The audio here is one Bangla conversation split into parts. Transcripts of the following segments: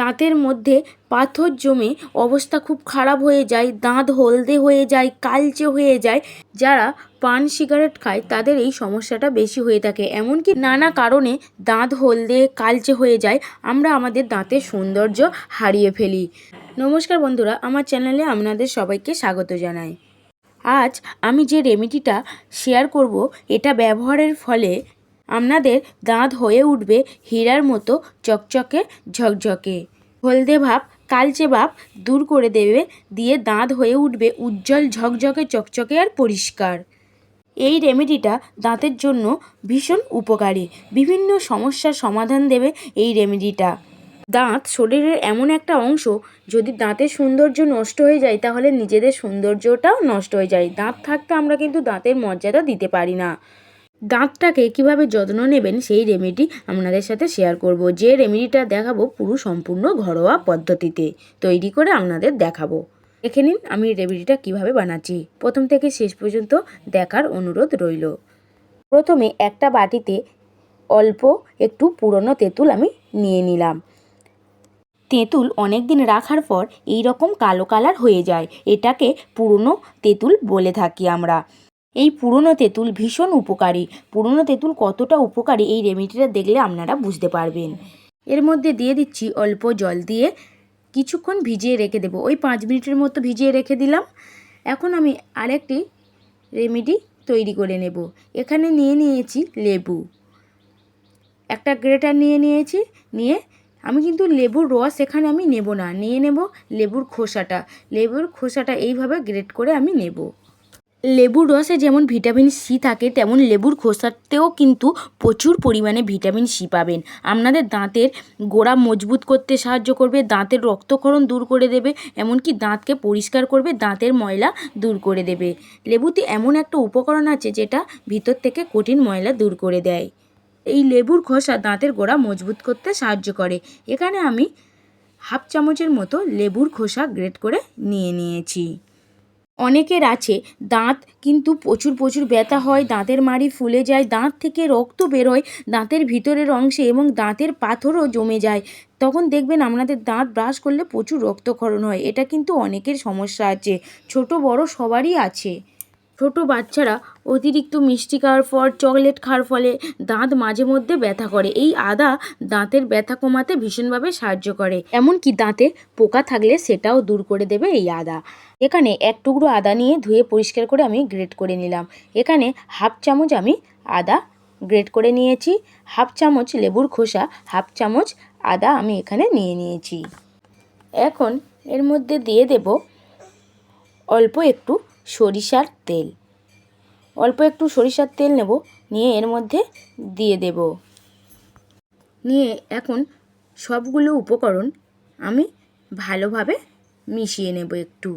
দাঁতের মধ্যে পাথর জমে অবস্থা খুব খারাপ হয়ে যায়, দাঁত হলদে হয়ে যায়, কালচে হয়ে যায়। যারা পান সিগারেট খায়, তাদের এই সমস্যাটা বেশি হয়ে থাকে। এমনকি নানা কারণে দাঁত হলদে, কালচে হয়ে যায়। আমরা আমাদের দাঁতের সৌন্দর্য হারিয়ে ফেলি। নমস্কার বন্ধুরা, আমার চ্যানেলে আপনাদের সবাইকে স্বাগত জানাই। আজ আমি যে রেমেডিটা শেয়ার করব, এটা ব্যবহারের ফলে আপনাদের দাঁত হয়ে উঠবে হীরার মতো চকচকে ঝকঝকে। হলদে ভাব, কালচে ভাব দূর করে দেবে, দিয়ে দাঁত হয়ে উঠবে উজ্জ্বল, ঝকঝকে, চকচকে আর পরিষ্কার। এই রেমেডিটা দাঁতের জন্য ভীষণ উপকারী। বিভিন্ন সমস্যার সমাধান দেবে এই রেমেডিটা দাঁত শরীরের এমন একটা অংশ, যদি দাঁতের সৌন্দর্য নষ্ট হয়ে যায়, তাহলে নিজেদের সৌন্দর্যটাও নষ্ট হয়ে যায়। দাঁত থাকতে আমরা কিন্তু দাঁতের মর্যাদা দিতে পারি না। দাঁতটাকে কীভাবে যত্ন নেবেন সেই রেমেডি আপনাদের সাথে শেয়ার করব। যে রেমেডিটা দেখাবো পুরো সম্পূর্ণ ঘরোয়া পদ্ধতিতে তৈরি করে আপনাদের দেখাবো। দেখে নিন আমি রেমেডিটা কীভাবে বানাচ্ছি। প্রথম থেকে শেষ পর্যন্ত দেখার অনুরোধ রইল। প্রথমে একটা বাটিতে অল্প একটু পুরনো তেঁতুল আমি নিয়ে নিলাম। তেঁতুল অনেক দিন রাখার পর এই রকম কালো কালার হয়ে যায়। এটাকে পুরনো তেঁতুল বলে থাকি আমরা। এই পুরনো তেঁতুল ভীষণ উপকারী। পুরনো তেঁতুল কতটা উপকারী এই রেমেডিটা দেখলে আপনারা বুঝতে পারবেন। এর মধ্যে দিয়ে দিচ্ছি অল্প জল দিয়ে কিছুক্ষণ ভিজিয়ে রেখে দেবো। ওই পাঁচ মিনিটের মতো ভিজিয়ে রেখে দিলাম। এখন আমি আরেকটি রেমেডি তৈরি করে নেব। এখানে নিয়ে নিয়েছি লেবু। একটা গ্রেটার নিয়ে নিয়েছি। নিয়ে আমি কিন্তু লেবুর রস এখানে আমি নেব না। নিয়ে নেব লেবুর খোসাটা। লেবুর খোসাটা এইভাবে গ্রেট করে আমি নেব। লেবুর রসে যেমন ভিটামিন সি থাকে, তেমন লেবুর খোসাতেও কিন্তু প্রচুর পরিমাণে ভিটামিন সি পাবেন। আপনাদের দাঁতের গোড়া মজবুত করতে সাহায্য করবে, দাঁতের রক্তক্ষরণ দূর করে দেবে, এমনকি দাঁতকে পরিষ্কার করবে, দাঁতের ময়লা দূর করে দেবে। লেবুতে এমন একটা উপকরণ আছে যেটা ভিতর থেকে কঠিন ময়লা দূর করে দেয়। এই লেবুর খোসা দাঁতের গোড়া মজবুত করতে সাহায্য করে। এখানে আমি হাফ চামচের মতো লেবুর খোসা গ্রেট করে নিয়ে নিয়েছি। অনেকের আছে। দাঁত কিন্তু প্রচুর প্রচুর ব্যথা হয়, দাঁতের মাড়ি ফুলে যায়, দাঁত থেকে রক্ত বেরোয় দাঁতের ভিতরের অংশে এবং দাঁতের পাথরও জমে যায়। তখন দেখবেন আপনাদের দাঁত ব্রাশ করলে প্রচুর রক্তক্ষরণ হয়। এটা কিন্তু অনেকের সমস্যা আছে। ছোট, বড় সবারই আছে। ছোট বাচ্চারা অতিরিক্ত মিষ্টি খাওয়ার পর, চকলেট খাওয়ার ফলে দাঁত মাঝে মধ্যে ব্যথা করে। এই আদা দাঁতের ব্যথা কমাতে ভীষণভাবে সাহায্য করে। এমনকি দাঁতে পোকা থাকলে সেটাও দূর করে দেবে এই আদা। এখানে এক টুকরো আদা নিয়ে ধুয়ে পরিষ্কার করে আমি গ্রেট করে নিলাম। এখানে হাফ চামচ আমি আদা গ্রেট করে নিয়েছি। হাফ চামচ লেবুর খোসা, হাফ চামচ আদা আমি এখানে নিয়ে নিয়েছি। এখন এর মধ্যে দিয়ে দেব অল্প একটু সরিষার তেল। অল্প একটু সরিষার তেল নেব, নিয়ে এর মধ্যে দিয়ে দেব। নিয়ে এখন সবগুলো উপকরণ আমি ভালোভাবে মিশিয়ে নেব একটু।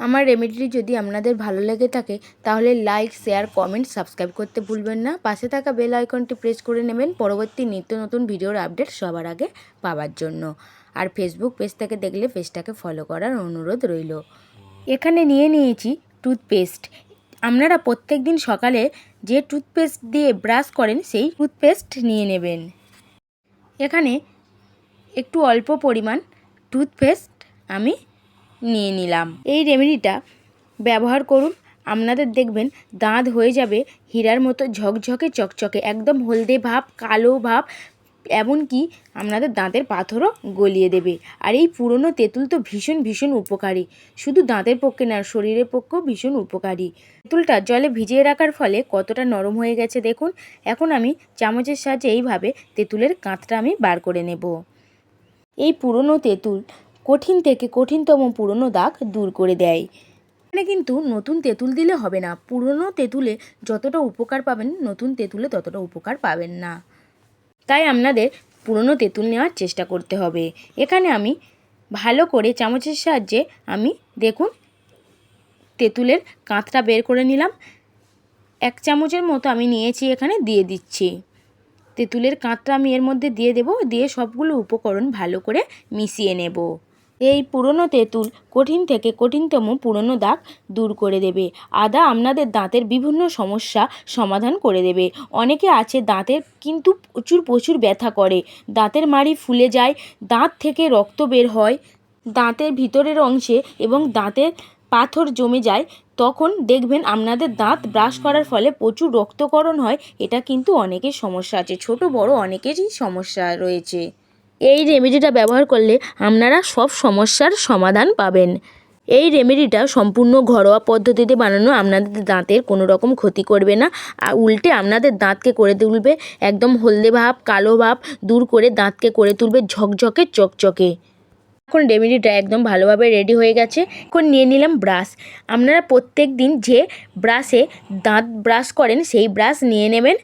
আমার রেমেডিটি যদি আপনাদের ভালো লেগে থাকে, তাহলে লাইক, শেয়ার, কমেন্ট, সাবস্ক্রাইব করতে ভুলবেন না। পাশে থাকা বেল আইকনটি প্রেস করে নেবেন পরবর্তী নিত্য নতুন ভিডিওর আপডেট সবার আগে পাওয়ার জন্য। আর ফেসবুক পেজ থেকে দেখলে পেজটাকে ফলো করার অনুরোধ রইল। এখানে নিয়ে নিয়েছি টুথপেস্ট। আপনারা প্রত্যেক দিন সকালে যে টুথপেস্ট দিয়ে ব্রাশ করেন, সেই টুথপেস্ট নিয়ে নেবেন। এখানে একটু অল্প পরিমাণ টুথপেস্ট আমি নিয়ে নিলাম। এই রেমেডিটা ব্যবহার করুন। আপনাদের দেখবেন দাঁত হয়ে যাবে, হীরার মতো ঝকঝকে, চকচকে, একদম হলদে ভাব, কালো ভাব এমনকি আপনাদের দাঁতের পাথরও গলিয়ে দেবে। আর এই পুরনো তেঁতুল তো ভীষণ ভীষণ উপকারী। শুধু দাঁতের পক্ষে না, শরীরের পক্ষেও ভীষণ উপকারী। তেঁতুলটা জলে ভিজিয়ে রাখার ফলে কতটা নরম হয়ে গেছে দেখুন। এখন আমি চামচের সাহায্যে এইভাবে তেঁতুলের কাঁচটা আমি বার করে নেব। এই পুরনো তেঁতুল কঠিন থেকে কঠিনতম পুরনো দাগ দূর করে দেয়। এখানে কিন্তু নতুন তেঁতুল দিলে হবে না। পুরনো তেঁতুলে যতটা উপকার পাবেন, নতুন তেঁতুলে ততটা উপকার পাবেন না। তাই আপনাদের পুরনো তেঁতুল নেওয়ার চেষ্টা করতে হবে। এখানে আমি ভালো করে চামচের সাহায্যে আমি দেখুন তেঁতুলের কাঁথটা বের করে নিলাম। এক চামচের মতো আমি নিয়েছি, এখানে দিয়ে দিচ্ছি। তেঁতুলের কাঁথটা আমি এর মধ্যে দিয়ে দেব, দিয়ে সবগুলো উপকরণ ভালো করে মিশিয়ে নেব। এই পুরনো তেঁতুল কঠিন থেকে কঠিনতম পুরনো দাগ দূর করে দেবে। আদা আপনাদের দাঁতের বিভিন্ন সমস্যা সমাধান করে দেবে। অনেকে আছে দাঁতের কিন্তু প্রচুর প্রচুর ব্যথা করে। দাঁতের মাড়ি ফুলে যায়, দাঁত থেকে রক্ত বের হয়, দাঁতের ভিতরের অংশে এবং দাঁতের পাথর জমে যায়, তখন দেখবেন আপনাদের দাঁত ব্রাশ করার ফলে প্রচুর রক্তকরণ হয়। এটা কিন্তু অনেকের সমস্যা আছে, ছোট বড় অনেকেরই সমস্যা রয়েছে। এই রেমেডিটা ব্যবহার করলে আপনারা সব সমস্যার সমাধান পাবেন। এই রেমেডিটা সম্পূর্ণ ঘরোয়া পদ্ধতিতে বানানো আপনাদের দাঁতের কোনো রকম ক্ষতি করবে না। আর উল্টে আপনাদের দাঁতকে করে তুলবে, একদম হলদে ভাব, কালো ভাব দূর করে দাঁতকে করে তুলবে ঝকঝকে, চকচকে। এখন রেমেডিটা একদম ভালোভাবে রেডি হয়ে গেছে। এখন নিয়ে নিলাম ব্রাশ আপনারা প্রত্যেক দিন যে ব্রাশে দাঁত ব্রাশ করেন, সেই ব্রাশ নিয়ে নেবেন।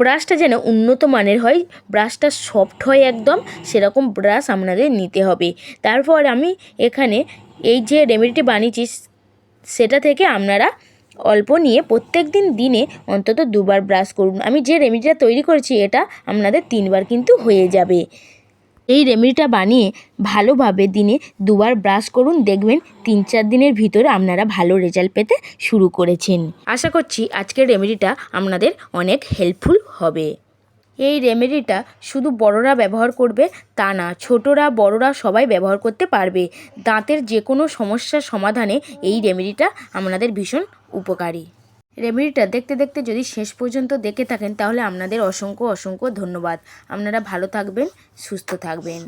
ব্রাশটা যেন উন্নত মানের হয়, ব্রাশটা সফট হয় একদম, সেরকম ব্রাশ আপনাদের নিতে হবে। তারপর আমি এখানে এই যে রেমেডিটি বানিয়েছি, সেটা থেকে আপনারা অল্প নিয়ে প্রত্যেক দিন দিনে অন্তত দুবার ব্রাশ করুন। আমি যে রেমেডিটা তৈরি করেছি, এটা আপনাদের তিনবার কিন্তু হয়ে যাবে। এই রেমেডিটা বানিয়ে ভালোভাবে দিনে দুবার ব্রাশ করুন। দেখবেন তিন চার দিনের ভিতরে আপনারা ভালো রেজাল্ট পেতে শুরু করেছেন। আশা করছি আজকের রেমেডিটা আপনাদের অনেক হেল্পফুল হবে। এই রেমেডিটা শুধু বড়রা ব্যবহার করবে তা না, ছোটরা, বড়রা সবাই ব্যবহার করতে পারবে। দাঁতের যে কোনো সমস্যার সমাধানে এই রেমেডিটা আপনাদের ভীষণ উপকারী। রেমেডিটা দেখতে দেখতে যদি শেষ পর্যন্ত দেখে থাকেন, তাহলে আপনাদের অসংখ্য অসংখ্য ধন্যবাদ। আপনারা ভালো থাকবেন, সুস্থ থাকবেন।